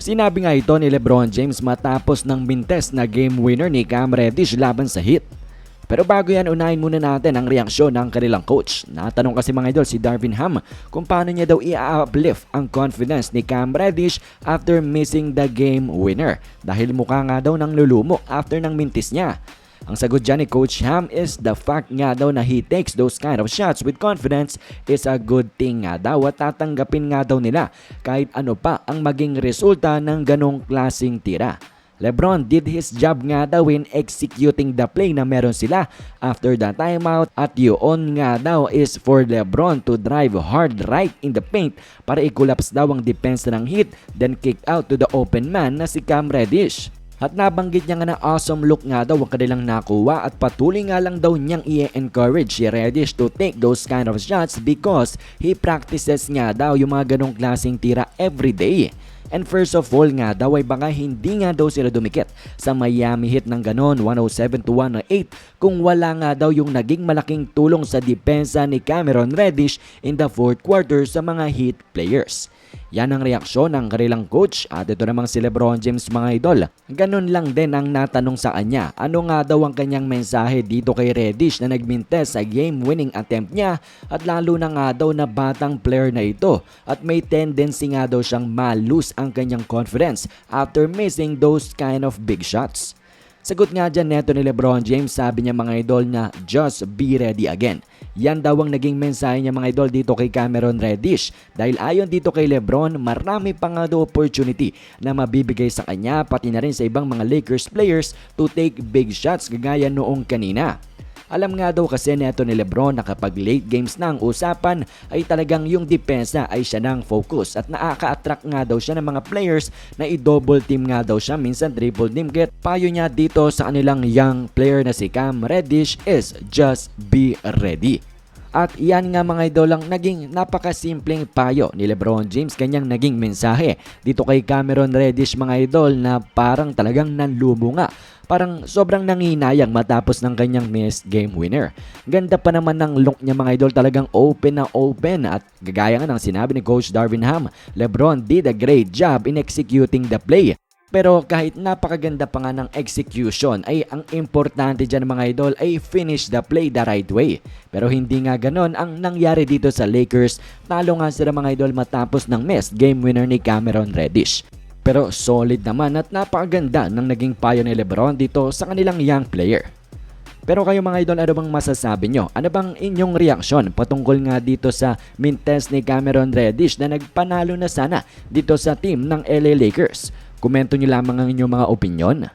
Sinabi nga ito ni Lebron James matapos ng mintes na game winner ni Cam Reddish laban sa Heat. Pero bago yan, unahin muna natin ang reaksyon ng kanilang coach. Natanong kasi mga idol si Darvin Ham kung paano niya daw i-uplift ang confidence ni Cam Reddish after missing the game winner. Dahil mukha nga daw ng lulumo after ng mintis niya. Ang sagot dyan ni Coach Ham is the fact nga daw na he takes those kind of shots with confidence is a good thing nga daw at tatanggapin nga daw nila kahit ano pa ang maging resulta ng ganong klasing tira. Lebron did his job nga daw in executing the play na meron sila after the timeout at yun nga daw is for Lebron to drive hard right in the paint para i-collapse daw ang depensa ng Heat then kick out to the open man na si Cam Reddish. At nabanggit niya nga na awesome look nga daw ang kanilang nakuha at patuloy nga lang daw niyang i-encourage si Reddish to take those kind of shots because he practices nga daw yung mga ganong klaseng tira every day. And first of all nga daw ay baka hindi nga daw sila dumikit sa Miami Heat ng ganon 107 to 108 kung wala nga daw yung naging malaking tulong sa depensa ni Cameron Reddish in the fourth quarter sa mga Heat players. Yan ang reaksyon ng kanilang coach at ito namang si Lebron James mga idol. Ganun lang din ang natanong sa kanya. Ano nga daw ang kanyang mensahe dito kay Reddish na nagmintes sa game-winning attempt niya at lalo na nga daw na batang player na ito at may tendency nga daw siyang malose ang kanyang confidence after missing those kind of big shots. Sagot nga dyan neto ni Lebron James, sabi niya mga idol na just be ready again. Yan daw ang naging mensahe niya mga idol dito kay Cameron Reddish. Dahil ayon dito kay Lebron, marami pa nga daw opportunity na mabibigay sa kanya pati na rin sa ibang mga Lakers players to take big shots gagaya noong kanina. Alam nga daw kasi neto ni Lebron na kapag late games na ang usapan ay talagang yung depensa ay siya nang focus at nakaka-attract nga daw siya ng mga players na i-double team nga daw siya minsan triple team get payo niya dito sa kanilang young player na si Cam Reddish is just be ready. At yan nga mga idol ang naging napakasimpleng payo ni Lebron James kanyang naging mensahe dito kay Cameron Reddish mga idol na parang talagang nanlumo nga parang sobrang nanginayang matapos ng kanyang missed game winner. Ganda pa naman ng look niya mga idol talagang open na open at gagaya nga ng sinabi ni Coach Darvin Ham, Lebron did a great job in executing the play. Pero kahit napakaganda pa nga ng execution ay ang importante dyan mga idol ay finish the play the right way. Pero hindi nga ganon ang nangyari dito sa Lakers. Talo nga sila mga idol matapos ng missed game winner ni Cameron Reddish. Pero solid naman at napakaganda ng naging payo ni Lebron dito sa kanilang young player. Pero kayo mga idol, ano bang masasabi nyo? Ano bang inyong reaksyon patungkol nga dito sa mintes ni Cameron Reddish na nagpanalo na sana dito sa team ng LA Lakers? Komento nyo lamang ang inyong mga opinion.